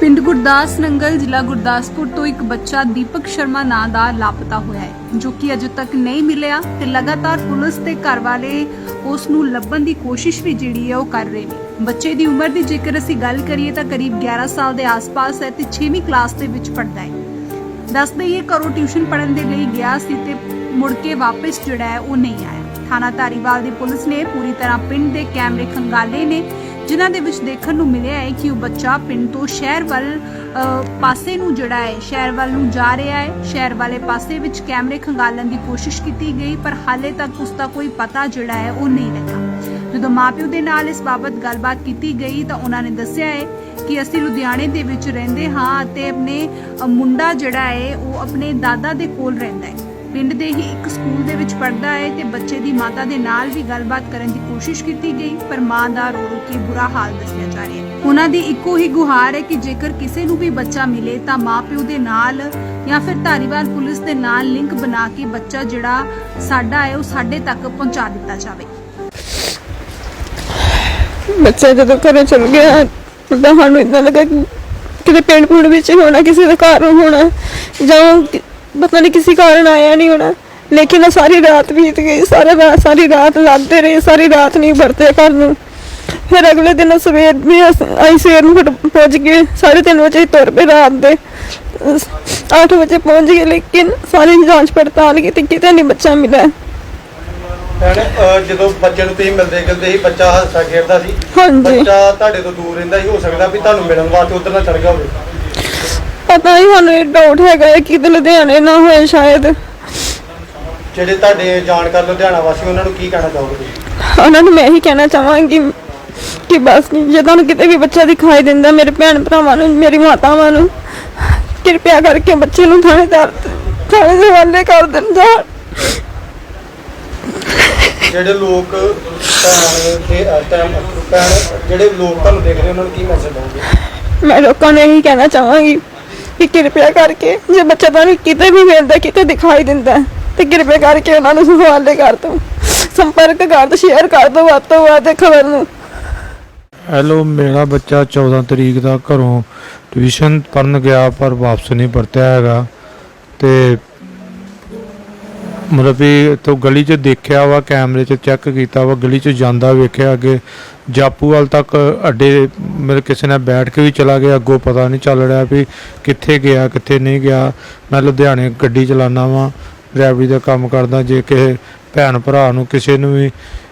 ਪਿੰਡ ਗੁਰਦਾਸ ਨੰਗਲ ਜ਼ਿਲ੍ਹਾ ਗੁਰਦਾਸਪੁਰ ਤੋਂ ਇੱਕ ਬੱਚਾ ਦੀਪਕ ਸ਼ਰਮਾ ਨਾਂ ਦਾ ਲਾਪਤਾ ਹੋਇਆ ਹੈ, ਜੋ ਕਿ ਅਜੇ ਤੱਕ ਨਹੀਂ ਮਿਲਿਆ ਤੇ ਲਗਾਤਾਰ ਪੁਲਿਸ ਤੇ ਘਰ ਵਾਲੇ ਉਸ ਨੂੰ ਲੱਭਣ ਦੀ ਕੋਸ਼ਿਸ਼ ਵੀ ਜਿਹੜੀ ਹੈ ਉਹ ਕਰ ਰਹੇ ਨੇ। ਬੱਚੇ ਦੀ ਉਮਰ ਦੀ ਜੇਕਰ ਅਸੀਂ ਗੱਲ ਕਰੀਏ ਤਾਂ ਕਰੀਬ 11 ਸਾਲ ਦੇ ਆਸ-ਪਾਸ ਹੈ ਤੇ 6ਵੀਂ ਕਲਾਸ ਦੇ ਵਿੱਚ ਪੜਦਾ ਹੈ। ਦੱਸ ਦਈਏ ਘਰੋਂ ਟਿਊਸ਼ਨ ਪੜ੍ਹਨ ਦੇ ਲਈ ਗਿਆ ਸੀ ਤੇ ਮੁੜ ਕੇ ਵਾਪਸ ਜਿਹੜਾ ਹੈ ਉਹ ਨਹੀਂ ਆਇਆ। ਥਾਣਾ ਧਾਰੀਵਾਲ ਦੀ ਪੁਲਿਸ ਨੇ ਪੂਰੀ ਤਰ੍ਹਾਂ ਪਿੰਡ ਦੇ ਕੈਮਰੇ ਖੰਗਾਲੇ ਨੇ ਜਿਨ੍ਹਾਂ ਦੇ ਵਿੱਚ ਦੇਖਣ ਨੂੰ ਮਿਲਿਆ ਹੈ ਕਿ ਉਹ ਬੱਚਾ ਪਿੰਡ ਤੋਂ ਸ਼ਹਿਰ ਵੱਲ ਪਾਸੇ ਨੂੰ ਜਿਹੜਾ ਹੈ, ਸ਼ਹਿਰ ਵੱਲ ਨੂੰ ਜਾ ਰਿਹਾ ਹੈ। ਸ਼ਹਿਰ ਵਾਲੇ ਪਾਸੇ ਵਿੱਚ ਕੈਮਰੇ ਖੰਗਾਲਣ ਦੀ ਕੋਸ਼ਿਸ਼ ਕੀਤੀ ਗਈ, ਪਰ ਹਾਲੇ ਤੱਕ ਉਸ ਦਾ ਕੋਈ ਪਤਾ ਜਿਹੜਾ ਹੈ, ਉਹ ਨਹੀਂ ਲੱਗਾ। ਜਦੋਂ ਮਾਪਿਓ ਦੇ ਨਾਲ ਇਸ ਬਾਬਤ ਗੱਲਬਾਤ ਕੀਤੀ ਗਈ, ਤਾਂ ਉਹਨਾਂ ਨੇ ਦੱਸਿਆ ਹੈ ਕਿ ਅਸੀਂ ਲੁਧਿਆਣੇ ਦੇ ਵਿੱਚ ਰਹਿੰਦੇ ਹਾਂ ਅਤੇ ਆਪਣੇ ਮੁੰਡਾ ਜਿਹੜਾ ਹੈ, ਉਹ ਆਪਣੇ ਦਾਦਾ ਦੇ ਕੋਲ ਰਹਿੰਦਾ ਹੈ। ਪਿੰਡ ਦੇ ਹੀ ਇੱਕ ਸਕੂਲ ਦੇ ਵਿੱਚ ਪੜ੍ਹਦਾ ਹੈ ਤੇ ਬੱਚੇ ਦੀ ਮਾਤਾ ਦੇ ਨਾਲ ਵੀ ਗੱਲਬਾਤ ਕਰਨ ਦੀ ਕੋਸ਼ਿਸ਼ ਕੀਤੀ ਗਈ, ਪਰ ਮਾਂ ਦਾ ਰੋ ਰੋ ਕੇ ਬੁਰਾ ਹਾਲ ਦੱਸਿਆ ਜਾ ਰਿਹਾ ਹੈ। ਉਹਨਾਂ ਦੀ ਇੱਕੋ ਹੀ ਗੁਹਾਰ ਹੈ ਕਿ ਜੇਕਰ ਕਿਸੇ ਨੂੰ ਵੀ ਬੱਚਾ ਮਿਲੇ ਤਾਂ ਮਾਪਿਓ ਦੇ ਨਾਲ ਜਾਂ ਫਿਰ ਧਾਰੀਵਾਲ ਪੁਲਿਸ ਦੇ ਨਾਲ ਲਿੰਕ ਬਣਾ ਕੇ ਬੱਚਾ ਜਿਹੜਾ ਸਾਡਾ ਹੈ ਉਹ ਸਾਡੇ ਤੱਕ ਪਹੁੰਚਾ ਦਿੱਤਾ ਜਾਵੇ। ਬੱਚਾ ਜਦੋਂ ਘਰੋਂ ਚਲ ਗਿਆ, ਤਾਂ ਸਾਨੂੰ ਇਦਾਂ ਲੱਗਾ ਕਿ ਕਿਤੇ ਪਿੰਡ ਪੁੰਡ ਵਿੱਚ ਹੋਣਾ, ਕਿਸੇ ਦਾ ਘਰ ਹੋਣਾ, ਜਾਂ ਪਤਾ ਨਹੀਂ ਕਿਸੇ ਕਾਰਨ ਆਇਆ ਨਹੀਂ ਹੋਣਾ। ਲੇਕਿਨ ਉਹ ਸਾਰੀ ਰਾਤ ਬੀਤ ਗਈ ਸਾਰਾ ਰਾਤ ਸਾਰੀ ਰਾਤ ਲੱਭਦੇ ਰਹੇ ਸਾਰੀ ਰਾਤ ਨਹੀਂ ਵਰਤੇ ਘਰ ਨੂੰ। ਫਿਰ ਅਗਲੇ ਦਿਨ ਸਵੇਰ ਵੀ ਅਸ- ਸਵੇਰ ਨੂੰ ਪਹੁੰਚ ਗਏ 3:30 ਵਜੇ ਤੁਰ ਪਏ ਰਾਤ ਦੇ। 8 ਵਜੇ ਪਹੁੰਚ ਗਏ ਲੇਕਿਨ ਸਾਰੀ ਜਾਂਚ ਪੜਤਾਲ ਕੀਤੀ ਕਿਤੇ ਨਹੀਂ ਬੱਚਾ ਮਿਲਿਆ। ਜਦੋਂ ਬੱਚੇ ਨੂੰ ਤੁਸੀਂ ਮਿਲਦੇ ਗਿਲਦੇ ਸੀ ਬੱਚਾ ਹੱਸਾ ਖੇਡਦਾ ਸੀ। ਹਾਂਜੀ। ਬੱਚਾ ਤੁਹਾਡੇ ਤੋਂ ਦੂਰ ਰਹਿੰਦਾ ਸੀ ਹੋ ਸਕਦਾ ਵੀ ਤੁਹਾਨੂੰ ਮਿਲਣ ਵਾਸਤੇ ਉਧਰ ਨਾ ਚੜ ਗਿਆ ਹੋਵੇ। ਪਤਾ ਹੀ ਸਾਨੂੰ ਇਹ ਡਾਊਟ ਹੈਗਾ ਹੈ ਕਿ ਕਿਤੇ ਲੁਧਿਆਣੇ ਨਾ ਹੋਏ ਸ਼ਾਇਦ ਜਿਹੜੇ ਤੁਹਾਡੇ ਜਾਣਕਾਰ ਲੁਧਿਆਣਾ ਵਾਸੀ ਉਹਨਾਂ ਨੂੰ ਕੀ ਕਹਿਣਾ ਚਾਹੋਗੇ ਤੁਸੀਂ? ਉਹਨਾਂ ਨੂੰ ਮੈਂ ਇਹੀ ਕਹਿਣਾ ਚਾਹਾਂਗੀ ਕਿ ਬਸ ਜੇ ਤੁਹਾਨੂੰ ਕਿਤੇ ਵੀ ਬੱਚਾ ਦਿਖਾਈ ਦਿੰਦਾ ਮੇਰੇ ਭੈਣ ਭਰਾਵਾਂ ਨੂੰ ਮੇਰੀ ਮਾਤਾਵਾਂ ਨੂੰ ਕਿਰਪਾ ਕਰਕੇ ਬੱਚੇ ਨੂੰ ਥਾਣੇਦਾਰ ਥਾਣੇ ਦੇ ਹਵਾਲੇ ਕਰ ਦੇਣ ਜਿਹੜੇ ਲੋਕ ਭੈਣ ਦੇ ਭੈਣ ਜਿਹੜੇ ਲੋਕ ਤੁਹਾਨੂੰ ਦੇਖ ਰਹੇ ਉਹਨਾਂ ਨੂੰ ਕੀ ਮੈਸੇਜ ਦਓਗੇ ਮੈਂ ਲੋਕਾਂ ਨੂੰ ਇਹੀ ਕਹਿਣਾ ਚਾਹਾਂਗੀ ਕਿ ਕਿਰਪਾ ਕਰਕੇ, ਜੇ ਬੱਚਾ ਤੁਹਾਨੂੰ ਕਿਤੇ ਵੀ ਮਿਲਦਾ, ਕਿਤੇ ਦਿਖਾਈ ਦਿੰਦਾ, ਤੇ ਕਿਰਪਾ ਕਰਕੇ ਉਹਨਾਂ ਨੂੰ ਹਵਾਲੇ ਕਰ ਦਿਓ। ਸੰਪਰਕ ਕਰ ਦਿਓ ਸ਼ੇਅਰ ਕਰ ਦਿਓ ਵੱਧ ਤੋਂ ਵੱਧ ਖਬਰ ਨੂੰ। ਹੈਲੋ, ਮੇਰਾ ਬੱਚਾ 14 ਤਰੀਕ ਦਾ ਘਰੋਂ ਟਿਊਸ਼ਨ ਪੜਨ ਗਿਆ, ਪਰ ਵਾਪਸ ਨਹੀਂ ਪਰਤਿਆ ਹੈਗਾ। ਤੇ ਮਤਲਬ ਵੀ ਤੋਂ ਗਲੀ 'ਚ ਦੇਖਿਆ ਵਾ, ਕੈਮਰੇ 'ਚ ਚੈੱਕ ਕੀਤਾ ਵਾ, ਗਲੀ 'ਚ ਜਾਂਦਾ ਵੇਖਿਆ ਅੱਗੇ। ਜਾਪੂਵਾਲ ਤੱਕ ਅੱਡੇ ਮੇਰੇ ਕਿਸੇ ਨਾਲ ਬੈਠ ਕੇ ਵੀ ਚਲਾ ਗਿਆ, ਅੱਗੋਂ ਪਤਾ ਨਹੀਂ ਚੱਲ ਰਿਹਾ ਵੀ ਕਿੱਥੇ ਗਿਆ, ਕਿੱਥੇ ਨਹੀਂ ਗਿਆ। ਮੈਂ ਲੁਧਿਆਣੇ ਗੱਡੀ ਚਲਾਉਣਾ ਵਾਂ, ਡਰਾਈਵਰੀ ਦਾ ਕੰਮ ਕਰਦਾ, ਜੇ ਕਿਸੇ ਭੈਣ ਭਰਾ ਨੂੰ ਕਿਸੇ ਨੂੰ ਵੀ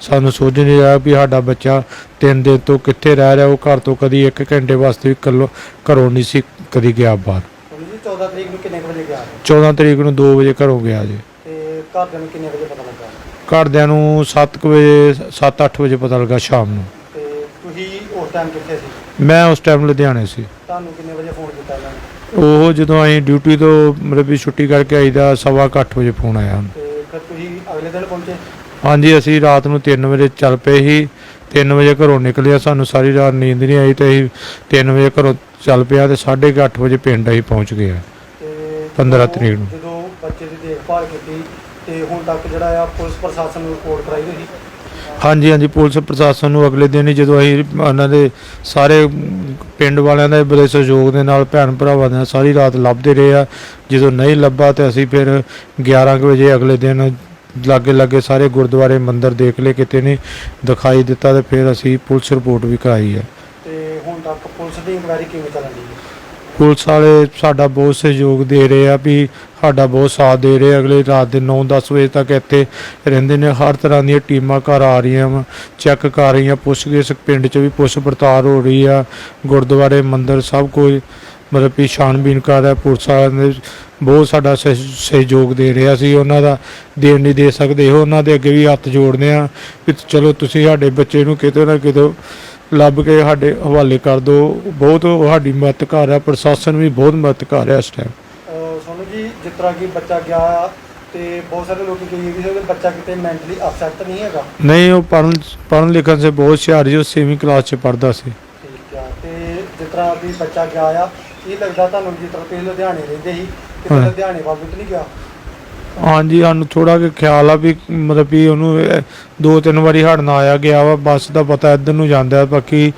ਸਾਨੂੰ ਸੋਚ ਨਹੀਂ ਰਿਹਾ ਵੀ ਸਾਡਾ ਬੱਚਾ ਤਿੰਨ ਦਿਨ ਤੋਂ ਕਿੱਥੇ ਰਹਿ ਰਿਹਾ ਉਹ ਘਰ ਤੋਂ ਕਦੀ 1 ਘੰਟੇ ਵਾਸਤੇ ਵੀ ਘਰੋਂ ਨਹੀਂ ਸੀ ਕਦੀ ਗਿਆ ਬਾਹਰ। ਹੁਣ ਜੀ 14 ਤਰੀਕ ਨੂੰ ਕਿੰਨੇ ਵਜੇ ਗਿਆ? 14 ਤਰੀਕ ਨੂੰ 2 ਵਜੇ ਘਰੋਂ ਗਿਆ ਜੀ। ਤੇ ਘਰਦਿਆਂ ਨੂੰ ਕਿੰਨੇ ਵਜੇ ਪਤਾ ਲੱਗਾ? ਘਰਦਿਆਂ ਨੂੰ 7 ਵਜੇ 7-8 ਵਜੇ ਪਤਾ ਲੱਗਾ ਸ਼ਾਮ ਨੂੰ। ਤੇ ਤੁਸੀਂ ਉਸ ਟਾਈਮ ਕਿੱਥੇ ਸੀ? ਮੈਂ ਉਸ ਟਾਈਮ ਲੁਧਿਆਣੇ ਸੀ। ਤੁਹਾਨੂੰ ਕਿੰਨੇ ਵਜੇ ਫੋਨ ਕੀਤਾ ਇਹਨਾਂ ਨੇ? ਉਹ ਜਦੋਂ ਅਸੀਂ ਡਿਊਟੀ ਤੋਂ ਮਤਲਬ ਵੀ ਛੁੱਟੀ ਕਰਕੇ ਆਈਦਾ ਸਵਾ ਕੁ ਅੱਠ ਵਜੇ ਫੋਨ ਆਇਆ ਤੇ ਫਿਰ ਤੁਸੀਂ ਅਗਲੇ ਦਿਨ ਪਹੁੰਚੇ? ਹਾਂਜੀ ਅਸੀਂ ਰਾਤ ਨੂੰ 3 ਵਜੇ ਚੱਲ ਪਏ ਸੀ 3 ਵਜੇ ਘਰੋਂ ਨਿਕਲਿਆ ਸਾਨੂੰ ਸਾਰੀ ਰਾਤ ਨੀਂਦ ਨਹੀਂ ਆਈ ਤੇ ਅਸੀਂ 3 ਵਜੇ ਘਰੋਂ ਚੱਲ ਪਿਆ ਤੇ 8:30 ਵਜੇ ਪਿੰਡ ਅਸੀਂ ਪਹੁੰਚ ਗਏ। ਤੇ 15 ਜਦੋਂ- ਤਰੀਕ ਨੂੰ। ਜਦੋਂ ਬੱਚੇ ਦੀ ਦੇਖਭਾਲ ਕੀਤੀ ਤੇ ਹੁਣ ਤੱਕ ਜਿਹੜਾ ਆ ਪੁਲਿਸ ਪ੍ਰਸ਼ਾਸਨ ਨੂੰ ਰਿਪੋਰਟ ਕਰਾਈ ਹੋਈ ਹਾਂਜੀ ਹਾਂਜੀ ਪੁਲਿਸ ਪ੍ਰਸ਼ਾਸਨ ਨੂੰ ਅਗਲੇ ਦਿਨ ਹੀ ਜਦੋਂ ਅਸੀਂ ਉਹਨਾਂ ਦੇ ਸਾਰੇ ਪਿੰਡ ਵਾਲਿਆਂ ਦੇ ਬੜੇ ਸਹਿਯੋਗ ਦੇ ਨਾਲ ਭੈਣ ਭਰਾਵਾਂ ਦੇ ਨਾਲ ਸਾਰੀ ਰਾਤ ਲੱਭਦੇ ਰਹੇ ਆ ਜਦੋਂ ਨਹੀਂ ਲੱਭਾ ਤੇ ਅਸੀਂ ਫਿਰ 11 ਕੁ ਵਜੇ ਅਗਲੇ ਦਿਨ ਲਾਗੇ ਲਾਗੇ ਸਾਰੇ ਗੁਰਦੁਆਰੇ ਮੰਦਿਰ ਦੇਖ ਲਏ ਕਿਤੇ ਨਹੀਂ ਦਿਖਾਈ ਦਿੱਤਾ ਤੇ ਫਿਰ ਅਸੀਂ ਪੁਲਿਸ ਰਿਪੋਰਟ ਵੀ ਕਰਾਈ ਹੈ। ਤੇ ਹੁਣ ਤੱਕ ਪੁਲਿਸ ਦੀ ਇਨਕੁਆਇਰੀ ਕਿਵੇਂ ਚੱਲਣ ਦੀ ਹੈ? ਪੁਲਿਸ ਵਾਲੇ ਸਾਡਾ ਬਹੁਤ ਸਹਿਯੋਗ ਦੇ ਰਹੇ ਆ ਵੀ ਸਾਡਾ ਬਹੁਤ ਸਾਥ ਦੇ ਰਹੇ। ਅਗਲੇ ਰਾਤ ਦੇ 9-10 ਵਜੇ ਤੱਕ ਇੱਥੇ ਰਹਿੰਦੇ ਨੇ ਹਰ ਤਰ੍ਹਾਂ ਦੀਆਂ ਟੀਮਾਂ ਘਰ ਆ ਰਹੀਆਂ ਵਾ ਚੈੱਕ ਕਰ ਰਹੀਆਂ ਪੁੱਛ ਗਿੱਛ ਪਿੰਡ 'ਚ ਵੀ ਪੁੱਛ ਪੜਤਾਲ ਹੋ ਰਹੀ ਆ। ਗੁਰਦੁਆਰੇ ਮੰਦਿਰ ਸਭ ਕੁਝ ਮਤਲਬ ਵੀ ਛਾਣਬੀਨ ਕਰ ਰਿਹਾ ਪੁਲਿਸ ਵਾਲਿਆਂ ਨੇ ਬਹੁਤ ਸਾਡਾ ਸਹਿ- ਸਹਿਯੋਗ ਦੇ ਰਿਹਾ ਸੀ ਉਹਨਾਂ ਦਾ ਦੇਣ ਨਹੀਂ ਦੇ ਸਕਦੇ। ਉਹ ਉਹਨਾਂ ਦੇ ਅੱਗੇ ਵੀ ਹੱਥ ਜੋੜਦੇ ਆ ਵੀ ਚਲੋ ਤੁਸੀਂ ਸਾਡੇ ਬੱਚੇ ਨੂੰ ਕਿਤੇ ਨਾ ਕਿਤੇ ਲੱਭ ਕੇ ਸਾਡੇ ਹਵਾਲੇ ਕਰ ਦਿਓ। ਬਹੁਤ ਉਹ ਸਾਡੀ ਮਦਦ ਕਰ ਰਿਹਾ ਪ੍ਰਸ਼ਾਸਨ ਵੀ ਬਹੁਤ ਮਦਦ ਕਰ ਰਿਹਾ ਇਸ ਟਾਈਮ ਅਹ ਸੋਨੂੰ ਜੀ ਜਿਸ ਤਰ੍ਹਾਂ ਕਿ ਬੱਚਾ ਗਿਆ ਤੇ ਬਹੁਤ ਸਾਰੇ ਲੋਕ ਕਹੀ ਵੀ ਉਹਦਾ ਬੱਚਾ ਕਿਤੇ ਮੈਂਟਲੀ ਅਪਸੈਟ ਨਹੀਂ ਹੈਗਾ। ਨਹੀਂ ਉਹ ਪੜ੍ਹਨ ਪੜ੍ਹਨ ਲਿਖਣ ਸੇ ਬਹੁਤ ਹੁਸ਼ਿਆਰ ਸੀ ਉਹ 6ਵੀਂ ਕਲਾਸ 'ਚ ਪੜ੍ਹਦਾ ਸੀ। ਠੀਕ ਆ ਤੇ ਜਿਸ ਤਰ੍ਹਾਂ ਵੀ ਬੱਚਾ ਗਿਆ ਆ ਇਹ ਲੱਗਦਾ ਤੁਹਾਨੂੰ ਜਿਸ ਤਰ੍ਹਾਂ ਤੁਸੀਂ ਲੁਧਿਆਣੇ ਰਹਿੰਦੇ ਸੀ ਕਿਤੇ ਹਾਂ। ਲੁਧਿਆਣੇ ਵੱਲ ਤਾਂ ਨਹੀਂ ਗਿਆ ਹਾਂਜੀ ਸਾਨੂੰ ਥੋੜਾ ਕਿ ਖਿਆਲ ਆ ਵੀ ਮਤਲਬ ਵੀ ਉਹਨੂੰ ਇਹ ਦੋ ਤਿੰਨ ਵਾਰੀ ਹੜਨਾ ਆਇਆ ਗਿਆ ਵਾ ਬੱਸ ਦਾ ਪਤਾ ਇੱਧਰ ਨੂੰ ਜਾਂਦਾ ਹੈ। ਬਾਕੀ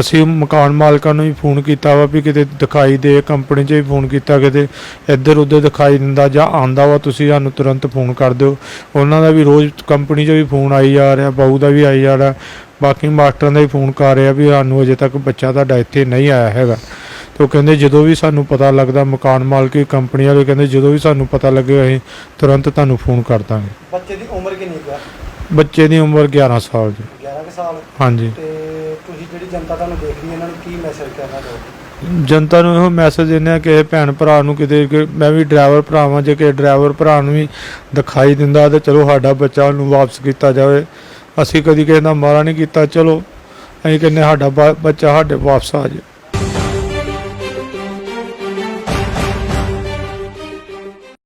ਅਸੀਂ ਮਕਾਨ ਮਾਲਕਾਂ ਨੂੰ ਵੀ ਫੋਨ ਕੀਤਾ ਵਾ ਵੀ ਕਿਤੇ ਦਿਖਾਈ ਦੇ ਕੰਪਨੀ 'ਚ ਵੀ ਫੋਨ ਕੀਤਾ ਕਿਤੇ ਇੱਧਰ ਉੱਧਰ ਦਿਖਾਈ ਦਿੰਦਾ ਜਾਂ ਆਂਦਾ ਵਾ ਤੁਸੀਂ ਸਾਨੂੰ ਤੁਰੰਤ ਫੋਨ ਕਰ ਦਿਓ ਉਹਨਾਂ ਦਾ ਵੀ ਰੋਜ਼ ਕੰਪਨੀ 'ਚ ਵੀ ਫੋਨ ਆਈ ਜਾ ਰਿਹਾ ਬਾਊ ਦਾ ਵੀ ਆਈ ਜਾ ਰਿਹਾ ਬਾਕੀ ਮਾਸਟਰਾਂ ਦਾ ਵੀ ਫੋਨ ਕਰ ਰਿਹਾ ਵੀ ਸਾਨੂੰ ਅਜੇ ਤੱਕ ਬੱਚਾ ਤੁਹਾਡਾ ਇੱਥੇ ਨਹੀਂ ਆਇਆ ਹੈਗਾ ਤੇ ਉਹ ਕਹਿੰਦੇ ਜਦੋਂ ਵੀ ਸਾਨੂੰ ਪਤਾ ਲੱਗਦਾ ਮਕਾਨ ਮਾਲਕੀ ਕੰਪਨੀ ਵਾਲੇ ਕਹਿੰਦੇ ਜਦੋਂ ਵੀ ਸਾਨੂੰ ਪਤਾ ਲੱਗੇ ਅਸੀਂ ਤੁਰੰਤ ਤੁਹਾਨੂੰ ਫੋਨ ਕਰ ਦਾਂਗੇ। ਬੱਚੇ ਦੀ ਉਮਰ ਕਿੰਨੀ ਆ ਬੱਚੇ ਦੀ ਉਮਰ 11 ਸਾਲ ਦੀ 11 ਕੁ ਸਾਲ? ਹਾਂਜੀ। ਤੇ ਤੁਸੀਂ ਜਿਹੜੀ ਜਨਤਾ ਤੁਹਾਨੂੰ ਦੇਖਦੀ ਹੈ ਇਹਨਾਂ ਨੂੰ ਕੀ ਮੈਸੇਜ ਕਹਿਣਾ ਚਾਹੋਗੇ? ਜਨਤਾ ਨੂੰ ਇਹੋ ਮੈਸੇਜ ਦਿੰਦੇ ਆ ਕਿ ਇਹ ਭੈਣ ਭਰਾ ਨੂੰ ਕਿਤੇ ਕਿ ਮੈਂ ਵੀ ਡਰਾਈਵਰ ਭਰਾਵਾਂ ਜੇ ਕਿ ਡਰਾਈਵਰ ਭਰਾ ਨੂੰ ਵੀ ਦਿਖਾਈ ਦਿੰਦਾ ਤੇ ਚਲੋ ਸਾਡਾ ਬੱਚਾ ਉਹਨੂੰ ਵਾਪਸ ਕੀਤਾ ਜਾਵੇ। ਅਸੀਂ ਕਦੀ ਕਿਸੇ ਦਾ ਮਾਰਾ ਨਹੀਂ ਕੀਤਾ ਚਲੋ ਅਸੀਂ ਕਹਿੰਦੇ ਸਾਡਾ ਬਾ- ਬੱਚਾ ਸਾਡੇ ਵਾਪਸ ਆ ਜਾਏ